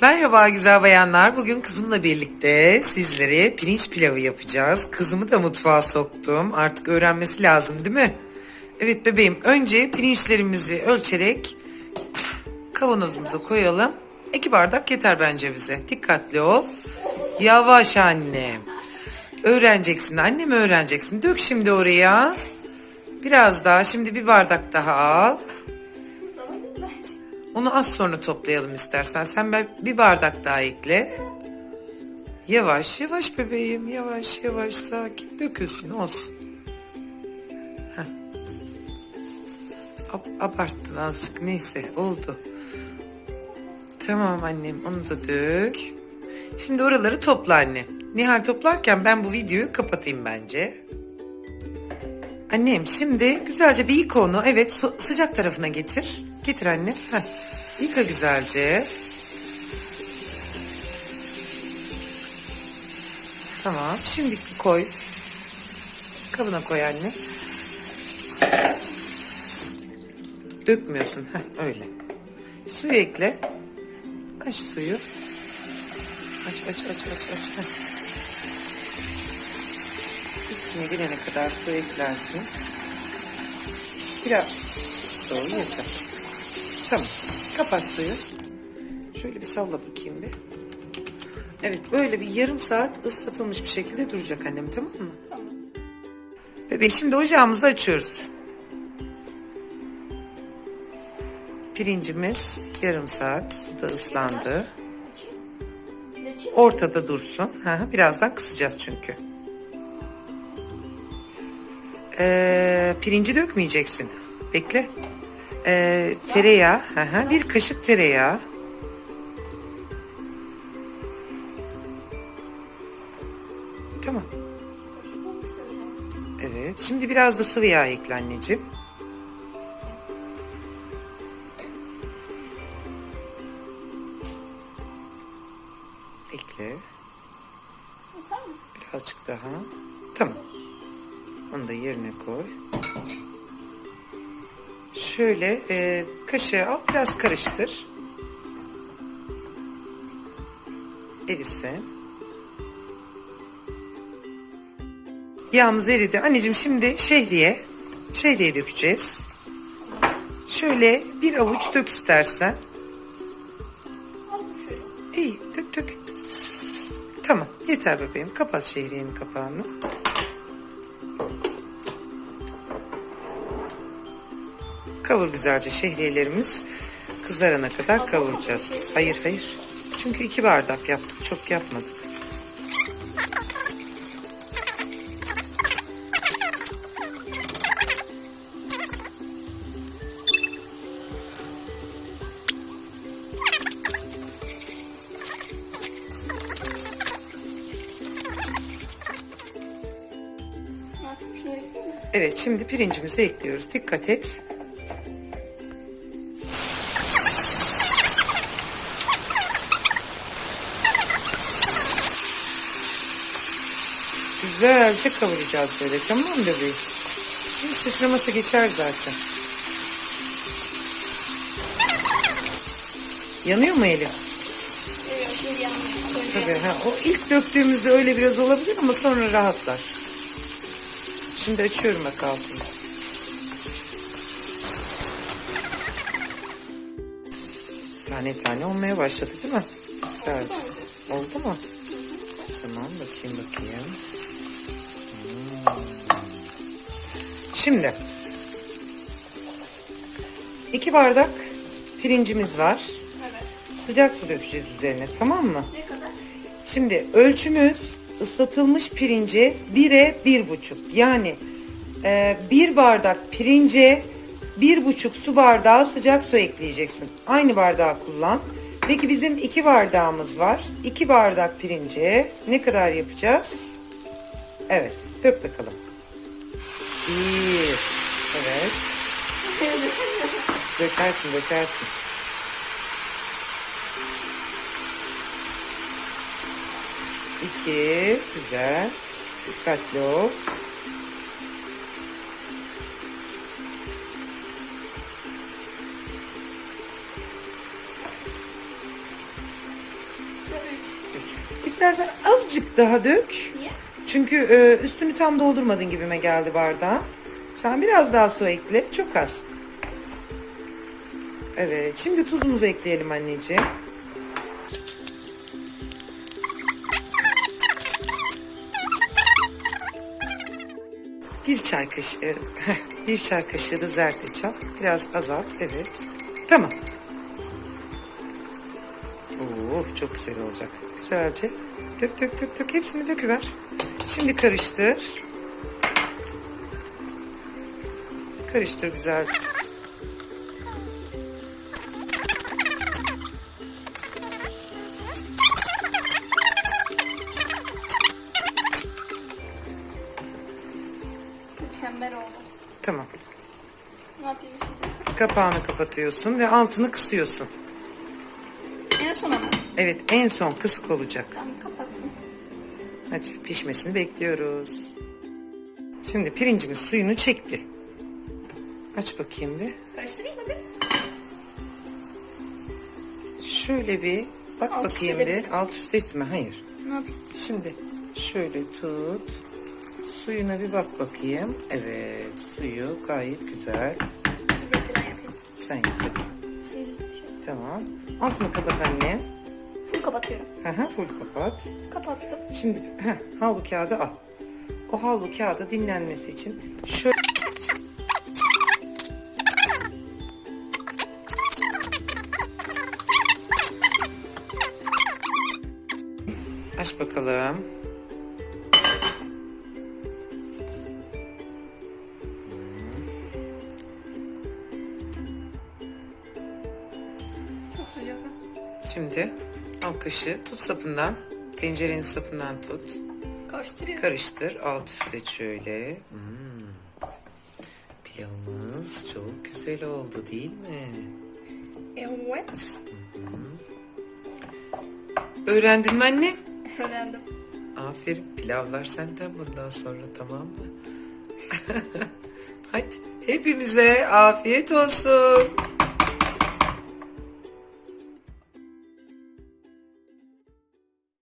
Merhaba güzel bayanlar. Bugün kızımla birlikte sizlere pirinç pilavı yapacağız. Kızımı da mutfağa soktum. Artık öğrenmesi lazım değil mi? Evet bebeğim. Önce pirinçlerimizi ölçerek kavanozumuza koyalım. İki bardak yeter bence bize. Dikkatli ol. Yavaş annem. Öğreneceksin annem öğreneceksin. Dök şimdi oraya. Biraz daha. Şimdi bir bardak daha al. Onu az sonra toplayalım istersen. Sen ben- bir bardak daha ekle. Yavaş yavaş bebeğim. Yavaş yavaş sakin. Dökülsün olsun. Heh. Ab- abarttın azıcık. Neyse oldu. Tamam annem onu da dök. Şimdi oraları topla anne. Nihal toplarken ben bu videoyu kapatayım bence. Annem şimdi güzelce bir yıka onu. Evet sıcak tarafına getir. Getir anne. Heh. Yıka güzelce. Tamam. Şimdi koy. Kabına koy anne. Dökmüyorsun. Heh, öyle. Suyu ekle. Aç suyu. Aç aç aç aç aç. Heh. Üstüne gelene kadar su eklersin. Biraz doğru yeter. Tamam. Kapat suyu. Şöyle bir salla bakayım bir. Evet böyle bir yarım saat ıslatılmış bir şekilde duracak annem tamam mı? Tamam. Bebeğim şimdi ocağımızı açıyoruz. Pirincimiz yarım saat suda ıslandı. Ortada dursun. Hı, Birazdan kısacağız çünkü. Ee, pirinci dökmeyeceksin. Bekle. Ee, tereyağı. Hı, Bir kaşık tereyağı. Tamam. Evet. Şimdi biraz da sıvı yağ ekle anneciğim. Ekle. Birazcık daha. Tamam. Onu da yerine koy. Şöyle e, kaşığı al biraz karıştır. Erisin. Yağımız eridi. Anneciğim şimdi şehriye. Şehriye dökeceğiz. Şöyle bir avuç dök istersen. İyi dök dök. Tamam yeter bebeğim. Kapat şehriyenin kapağını. Kavur güzelce şehriyelerimiz kızarana kadar kavuracağız. Hayır hayır. Çünkü iki bardak yaptık. Çok yapmadık. Evet şimdi pirincimizi ekliyoruz. Dikkat et. Güzelce kavuracağız böyle tamam mı bebeğim? Şimdi sıçraması geçer zaten. Yanıyor mu elim? Evet, şimdi. Önce Tabii ha, o ilk döktüğümüzde öyle biraz olabilir ama sonra rahatlar. Şimdi açıyorum bak altını. Tane tane olmaya başladı değil mi? Güzelce. Oldu mu? Tamam bakayım bakayım. Şimdi iki bardak pirincimiz var. Evet. Sıcak su dökeceğiz üzerine tamam mı? Ne kadar? Şimdi ölçümüz ıslatılmış pirince 1'e bir buçuk. Yani e, bir bardak pirince bir buçuk su bardağı sıcak su ekleyeceksin. Aynı bardağı kullan. Peki bizim iki bardağımız var. İki bardak pirince ne kadar yapacağız? Evet. Dök bakalım. Bir. Evet. Dökersin dökersin. İki. Güzel. Dikkatli ol. istersen azıcık daha dök. Çünkü e, üstünü tam doldurmadın gibime geldi bardağın. Sen biraz daha su ekle. Çok az. Evet. Şimdi tuzumuzu ekleyelim anneciğim. Bir çay kaşığı, bir çay kaşığı da zerdeçal. Biraz azalt, evet. Tamam. Oo, çok güzel olacak. Güzelce dök dök dök dök hepsini döküver. Şimdi karıştır. Karıştır güzel. Mükemmel oldu. Tamam. Ne yapayım şimdi? Kapağını kapatıyorsun ve altını kısıyorsun. En son ama. Evet en son kısık olacak. Tamam kapattım. Hadi pişmesini bekliyoruz. Şimdi pirincimiz suyunu çekti. Aç bakayım bir. Karıştırayım mı bir? Şöyle bir bak Alt bakayım bir. Alt üst etme hayır. Ne yapayım? Şimdi şöyle tut. Suyuna bir bak bakayım. Evet suyu gayet güzel. Sen yap. Siz şey. Tamam. Altını kapat anne. Kapatıyorum. Hı hı, full kapat. Kapattım. Şimdi heh, havlu kağıdı al. O havlu kağıdı dinlenmesi için şöyle Aç bakalım. Çok sıcak. Şimdi al kaşığı tut sapından. Tencerenin sapından tut. Karıştırıyorum. Karıştır alt üst et şöyle. Hmm. Pilavımız çok güzel oldu değil mi? Evet. Öğrendin mi anne? Öğrendim. Aferin pilavlar senden bundan sonra tamam mı? Hadi hepimize afiyet olsun.